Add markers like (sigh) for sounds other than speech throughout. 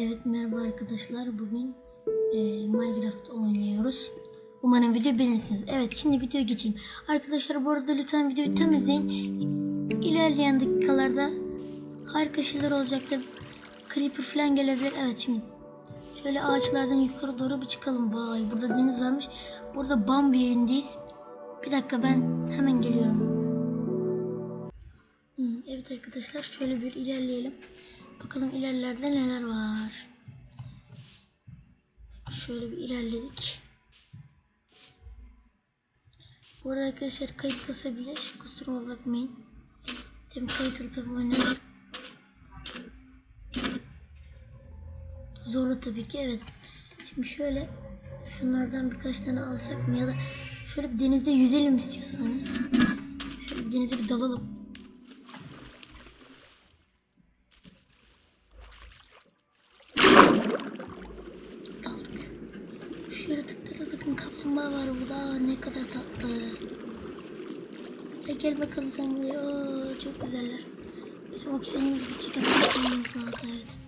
Evet merhaba arkadaşlar. Bugün e, Minecraft oynuyoruz. Umarım video beğenirsiniz. Evet şimdi videoya geçelim. Arkadaşlar bu arada lütfen videoyu temizleyin. İlerleyen dakikalarda harika şeyler olacaktır. Creeper falan gelebilir. Evet şimdi şöyle ağaçlardan yukarı doğru bir çıkalım. Vay burada deniz varmış. Burada Bambi yerindeyiz. Bir dakika ben hemen geliyorum. Evet arkadaşlar şöyle bir ilerleyelim. Bakalım ilerlerde neler var. Şöyle bir ilerledik. Bu arada arkadaşlar kayıt kasabilir. Kusuruma bakmayın. Tabii kayıt alıp. Zorlu tabii ki evet. Şimdi şöyle şunlardan birkaç tane alsak mı ya da şöyle bir denizde yüzelim istiyorsanız. Şöyle bir denize bir dalalım. Aa, ne kadar tatlı. Gel bakalım sen buraya. Oo, çok güzeller. Bizim oksijenimizi bir çıkartmamız lazım evet.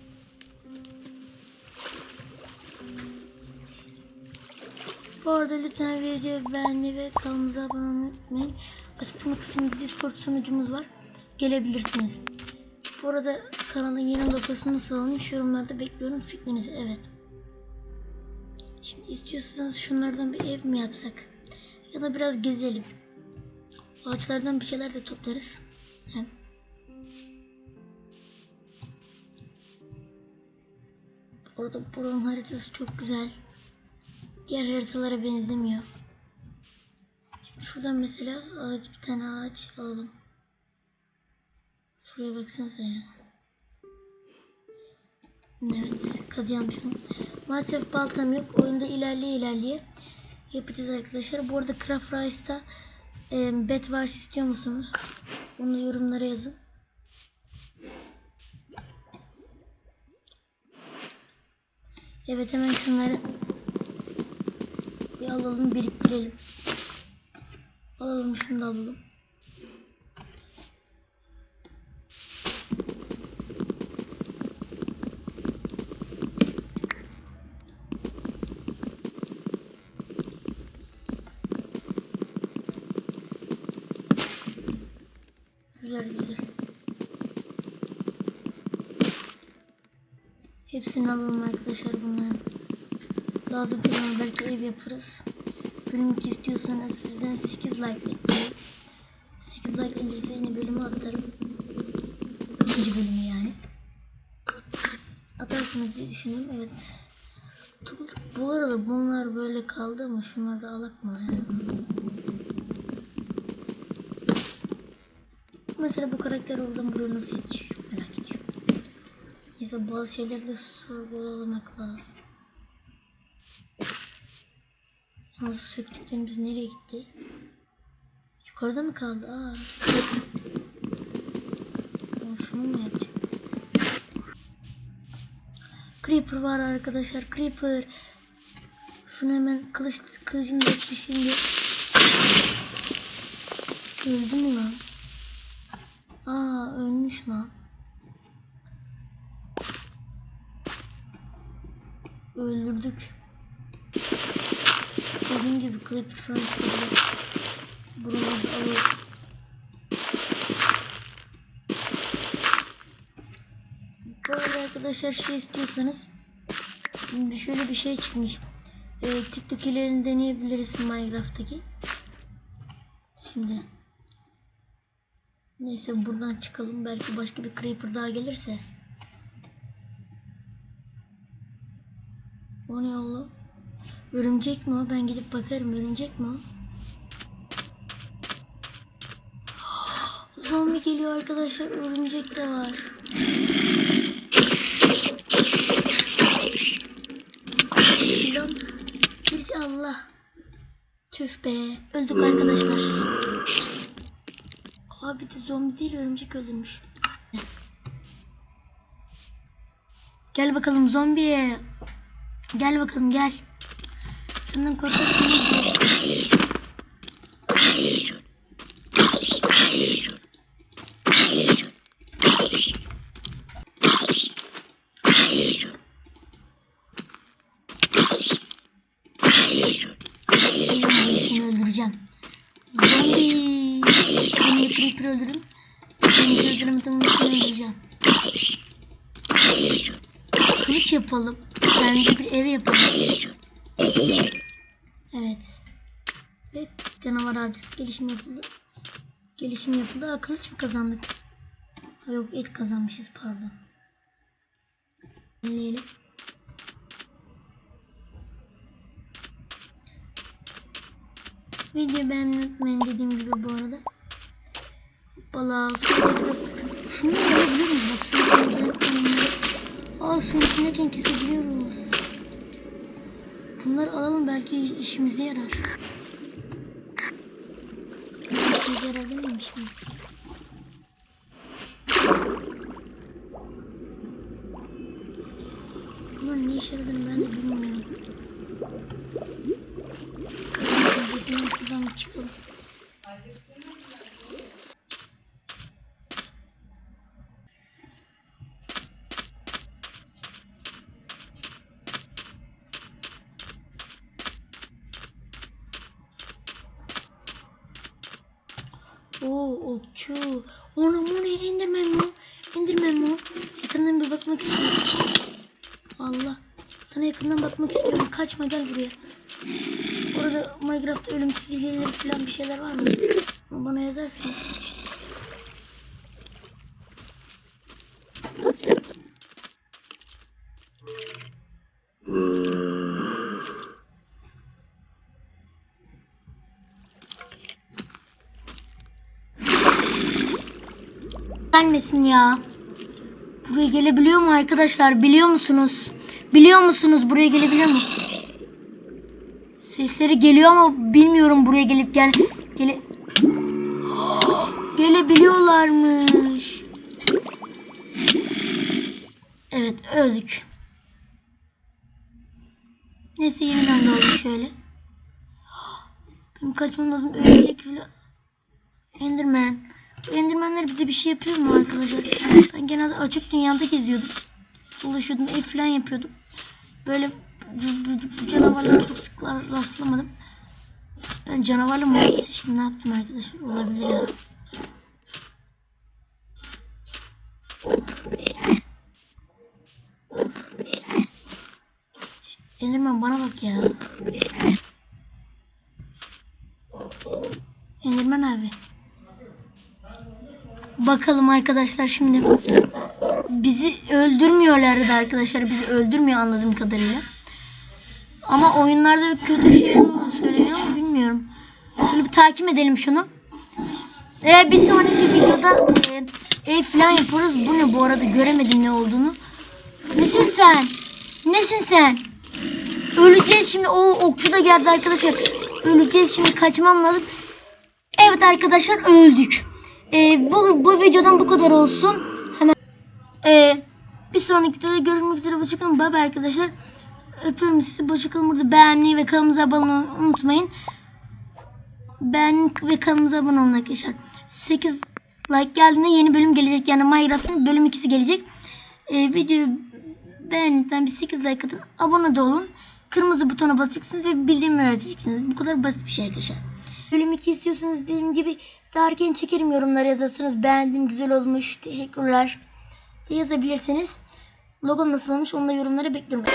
Bu arada lütfen videoyu beğenmeyi ve kanalımıza abone olmayı unutmayın. Açıklama kısmında Discord sunucumuz var. Gelebilirsiniz. Bu arada kanalın yeni logosu nasıl olmuş yorumlarda bekliyorum fikrinizi. Evet. Şimdi istiyorsanız şunlardan bir ev mi yapsak? Ya da biraz gezelim. Ağaçlardan bir şeyler de toplarız. Hem. Orada buranın haritası çok güzel. Diğer haritalara benzemiyor. Şimdi şuradan mesela ağaç bir tane ağaç alalım. Şuraya baksanıza ya. Evet kazıyalım şunu. Maalesef baltam yok. Oyunda ilerleye ilerleye yapacağız arkadaşlar. Bu arada Craft Rice'da e, bet var istiyor musunuz? Onu yorumlara yazın. Evet hemen şunları bir alalım biriktirelim. Alalım şunu da alalım. Güzel güzel. Hepsini alalım arkadaşlar bunların. Lazım falan belki ev yaparız. Bölümlük istiyorsanız sizden 8 like bekliyorum. 8 like gelirse yine bölümü atarım. İkinci bölümü yani. Atarsınız diye düşünüyorum. Evet. Bu arada bunlar böyle kaldı ama şunları da alak mı? ya? Mesela bu karakter oradan buraya nasıl yetişiyor merak ediyorum. Neyse bazı şeyleri de sorgulamak lazım. Nasıl söktüklerimiz nereye gitti? Yukarıda mı kaldı? Aa. Şunu mu yapacağım? Creeper var arkadaşlar. Creeper. Şunu hemen kılıç kılıcını da şimdi. Öldü mü lan? Ölmüş lan. Öldürdük. Dediğim gibi Clipper falan çıkabilir. Buraları da. Bu arada arkadaşlar şey istiyorsanız şimdi şöyle bir şey çıkmış. Ee, TikTok'lerini deneyebiliriz Minecraft'taki. Şimdi Neyse buradan çıkalım. Belki başka bir creeper daha gelirse. O ne oğlum? Örümcek mi o? Ben gidip bakarım. Örümcek mi o? (gasps) Zombi geliyor arkadaşlar. Örümcek de var. Lan. Bir Allah. Tüh be. Öldük arkadaşlar. Abi de zombi değil örümcek öldürmüş. Gel bakalım zombi. Gel bakalım gel. Senden korkarsın. Tamam seni öldüreceğim. Kılıç yapalım. Kendimize bir ev yapalım. Evet. Ve canavar avcısı gelişim yapıldı. Gelişim yapıldı. Aa, kılıç mı kazandık? Ha, yok et kazanmışız pardon. Dinleyelim. Video beğenmeyi unutmayın dediğim gibi bu arada. Valla su tekrar... Şunu yapabiliyor muyuz? Bak su içindeyken onları... Aa su içindeyken kesebiliyoruz. Bunları alalım belki işimize yarar. İşimize yarar dememiş mi? Bunun ne işe yaradığını ben de bilmiyorum. Öncesinden şuradan çıkalım. Oo okçu. Ona o ne Enderman mi? o? Enderman mi? Yakından bir bakmak istiyorum. Allah. Sana yakından bakmak istiyorum. Kaçma gel buraya. Orada Minecraft ölümsüz hileli falan bir şeyler var mı? Bana yazarsanız. Gelmesin ya. Buraya gelebiliyor mu arkadaşlar? Biliyor musunuz? Biliyor musunuz buraya gelebiliyor mu? Sesleri geliyor ama bilmiyorum buraya gelip gel gele (gasps) gelebiliyorlarmış. Evet öldük. Neyse yeniden doğduk şöyle. (gasps) Benim kaçmam lazım. Ölecek falan. Enderman. Bu Endermanler bize bir şey yapıyor mu arkadaşlar? Ben genelde açık dünyada geziyordum. Dolaşıyordum, ev falan yapıyordum. Böyle bu canavarlara çok sık rastlamadım. Ben canavarla mı seçtim ne yaptım arkadaşlar? Olabilir ya. Enderman bana bak ya. Enderman abi. Bakalım arkadaşlar şimdi. Bizi öldürmüyorlardı arkadaşlar. Bizi öldürmüyor anladığım kadarıyla. Ama oyunlarda kötü şey söyleniyor ama bilmiyorum. Şöyle bir takip edelim şunu. Ee, bir sonraki videoda e, ev falan yaparız. Bu ne bu arada göremedim ne olduğunu. Nesin sen? Nesin sen? Öleceğiz şimdi. O okçu da geldi arkadaşlar. Öleceğiz şimdi kaçmam lazım. Evet arkadaşlar öldük. Ee, bu, bu videodan bu kadar olsun. Hemen ee, bir sonraki videoda görüşmek üzere. Hoşçakalın. Bay bay arkadaşlar. Öpüyorum sizi. Hoşçakalın. Burada beğenmeyi ve kanalımıza abone olmayı unutmayın. Beğen ve kanalımıza abone olun arkadaşlar. 8 like geldiğinde yeni bölüm gelecek. Yani Minecraft'ın bölüm 2'si gelecek. Ee, videoyu beğendikten bir 8 like atın. Abone de olun. Kırmızı butona basacaksınız ve bildirim vereceksiniz. Bu kadar basit bir şey arkadaşlar. Bölüm 2 istiyorsanız dediğim gibi daha erken çekerim yorumlara yazarsınız. Beğendim, güzel olmuş, teşekkürler. Yazabilirsiniz. Logom nasıl olmuş onu da yorumlara bekliyorum.